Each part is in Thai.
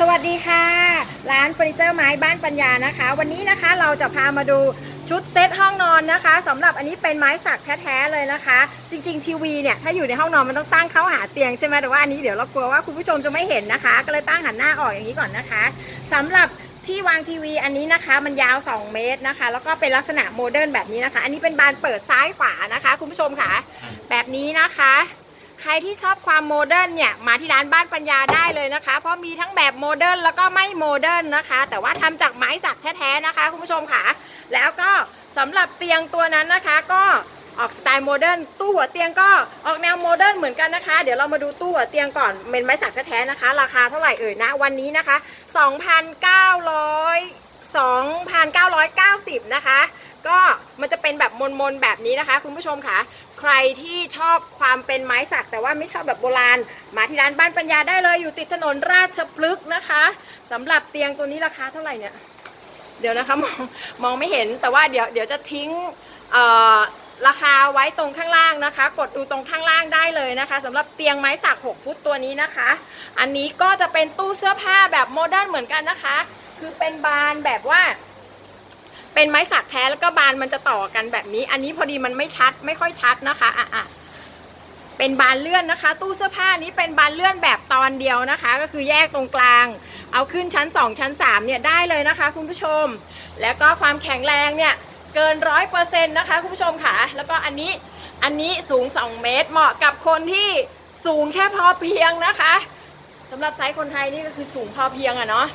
สวัสดีค่ะ ร้านเฟอร์นิเจอร์ไม้บ้านปัญญานะคะ วันนี้นะคะเราจะพามาดูชุดเซตห้องนอนนะคะสำหรับอันนี้เป็นไม้สักแท้ๆเลยนะคะ จริง ๆ ทีวีเนี่ยถ้าอยู่ในห้องนอนมันต้องตั้งเข้าหาเตียงใช่ไหมแต่ว่าอันนี้เดี๋ยวเรากลัวว่าคุณผู้ชมจะไม่เห็นนะคะ ก็เลยตั้งหันหน้าออกอย่างนี้ก่อนนะคะสำหรับที่วางทีวีอันนี้นะคะ มันยาว 2 เมตรนะคะ แล้วก็เป็นลักษณะโมเดิร์นแบบนี้นะคะ อันนี้เป็นบานเปิดซ้ายขวานะคะ คุณผู้ชมค่ะ แบบนี้นะคะ ที่ชอบความโมเดิร์นเนี่ยมาที่ร้านบ้านปัญญาได้เลยนะคะ เพราะมีทั้งแบบโมเดิร์นแล้วก็ไม่โมเดิร์นนะคะ แต่ว่าทำจากไม้สักแท้ๆนะคะคุณผู้ชมค่ะ แล้วก็สำหรับเตียงตัวนั้นนะคะก็ออกสไตล์โมเดิร์นตู้หัวเตียงก็ออกแนวโมเดิร์นเหมือนกันนะคะ เดี๋ยวเรามาดูตู้หัวเตียงก่อนเป็นไม้สักแท้ๆนะคะ ราคาเท่าไหร่เอ่ยนะวันนี้นะคะ 2,900 2,990 นะคะ ก็มันจะเป็นแบบมนๆแบบนี้นะคะ คุณผู้ชมค่ะ ใครที่ชอบความเป็นไม้สัก แต่ว่าไม่ชอบแบบโบราณ มาที่ร้านบ้านปัญญาได้เลยอยู่ติดถนนราชพฤกษ์นะคะสำหรับเตียงตัวนี้ราคาเท่าไหร่เนี่ยเดี๋ยวนะคะมองมองไม่เห็นแต่ว่าเดี๋ยวเดี๋ยวจะทิ้งราคาไว้ตรงข้างล่างนะคะ กดดูตรงข้างล่างได้เลยนะคะสำหรับเตียงไม้สัก 6 ฟุตตัวนี้นะคะ อันนี้ก็จะเป็นตู้เสื้อผ้าแบบโมเดิร์นเหมือนกันนะคะ คือเป็นบานแบบว่า เป็นไม้สักแท้แล้วก็บานมันจะต่อกันแบบนี้ อันนี้พอดีมันไม่ชัดไม่ค่อยชัดนะคะอะอะเป็นบานเลื่อนนะคะ ตู้เสื้อผ้านี้เป็นบานเลื่อนแบบตอนเดียวนะคะ ก็คือแยกตรงกลาง เอาขึ้นชั้น 2 ชั้น 3 เนี่ยได้เลยนะคะ คุณผู้ชม แล้วก็ความแข็งแรงเนี่ยเกินร้อยเปอร์เซ็นต์นะคะ คุณผู้ชมค่ะ แล้วก็อันนี้อันนี้สูง 2 เมตรเหมาะกับคนที่สูงแค่พอเพียงนะคะสำหรับไซส์คนไทยนี่ก็คือสูงพอเพียงอะเนาะ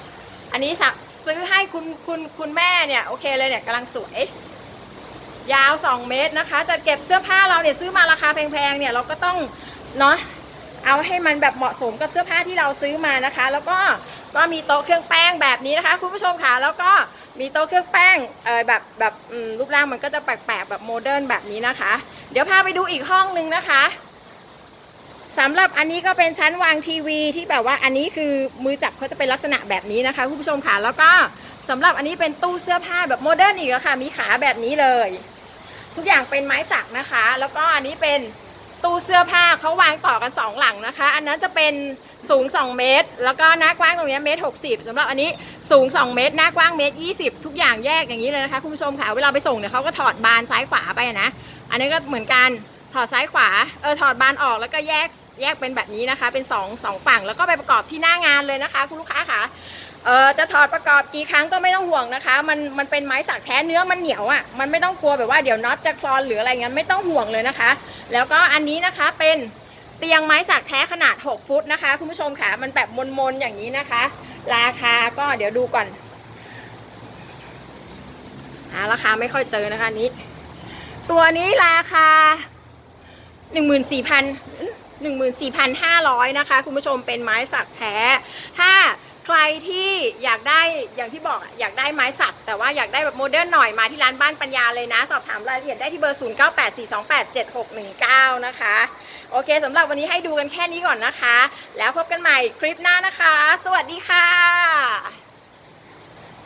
อันนี้สัก ซื้อให้คุณคุณคุณแม่เนี่ยโอเคเลยเนี่ยกำลังสวย ยาว 2 เมตรนะคะ จะเก็บเสื้อผ้าเราเนี่ยซื้อมาราคาแพงๆเนี่ยเราก็ต้องเนาะเอาให้มันแบบเหมาะสมกับเสื้อผ้าที่เราซื้อมานะคะ แล้วก็ก็มีโต๊ะเครื่องแป้งแบบนี้นะคะ คุณผู้ชมค่ะแล้วก็มีโต๊ะเครื่องแป้งเออแบบแบบรูปร่างมันก็จะแปลกๆแบบโมเดิร์นแบบนี้นะคะ เดี๋ยวพาไปดูอีกห้องนึงนะคะ สำหรับอันนี้ก็เป็นชั้นวางทีวีที่แบบว่าอันนี้คือมือจับเขาจะเป็นลักษณะแบบนี้นะคะคุณผู้ชมค่ะแล้วก็สำหรับอันนี้เป็นตู้เสื้อผ้าแบบโมเดิร์นอีกแล้วค่ะ มีขาแบบนี้เลย ทุกอย่างเป็นไม้สักนะคะ แล้วก็อันนี้เป็นตู้เสื้อผ้าเขาวางต่อกันสองหลังนะคะ อันนั้นจะเป็นสูง 2 เมตร แล้วก็หน้ากว้างตรงนี้เมตรหกสิบสำหรับอันนี้สูง 2 เมตร หน้ากว้างเมตรยี่สิบทุกอย่างแยกอย่างนี้เลยนะคะคุณผู้ชมค่ะเวลาไปส่งเนี่ยเขาก็ถอดบานซ้ายขวาไปนะ อันนี้ก็เหมือนกันถอดซ้ายขวาเออถอดบานออกแล้วก็แยก แยกเป็นแบบนี้นะคะ เป็น2องสองฝั่งแล้วก็ไปประกอบที่หน้างานเลยนะคะ คุณลูกค้าค่ะเออจะถอดประกอบกี่ครั้งก็ไม่ต้องห่วงนะคะ มันมันเป็นไม้สักแท้เนื้อมันเหนียวอะ่ะมันไม่ต้องกลัวแบบว่าเดี๋ยวน็อตจะคลอนหรืออะไรเงี้ยไม่ต้องห่วงเลยนะคะ แล้วก็อันนี้นะคะเป็นเตียงไม้สักแท้ขนาด 6 ฟุตนะคะ คุณผู้ชมค่ะมันแบบมนๆอย่างนี้นะคะ ราคาก็เดี๋ยวดูก่อนหาราคาไม่ค่อยเจอนะคะนี้ ตัวนี้ราคาห นึ่งหนึ่งหมื่นสี่พันห้าร้อยนะคะคุณผู้ชมเป็นไม้สักแท้ ถ้าใครที่อยากได้อย่างที่บอกอะอยากได้ไม้สัก แต่ว่าอยากได้แบบโมเดิร์นหน่อยมาที่ร้านบ้านปัญญาเลยนะ สอบถามรายละเอียดได้ที่เบอร์ 0 9 8 4 2 8 7 6 1 9 นะคะ โอเคสำหรับวันนี้ให้ดูกันแค่นี้ก่อนนะคะ แล้วพบกันใหม่คลิปหน้านะคะ สวัสดีค่ะ